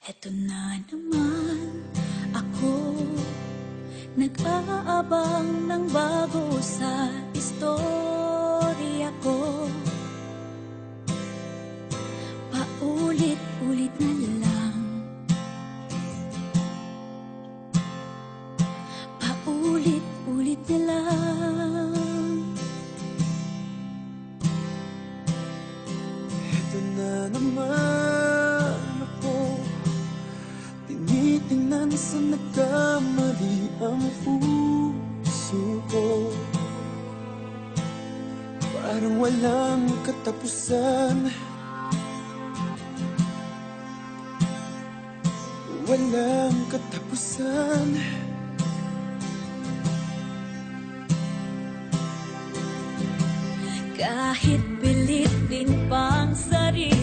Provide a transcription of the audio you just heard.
Eto na naman ako Nag-aabang ng bago sa istorya. parang walang katapusan. Walang katapusan. Kahit pilitin pang sarili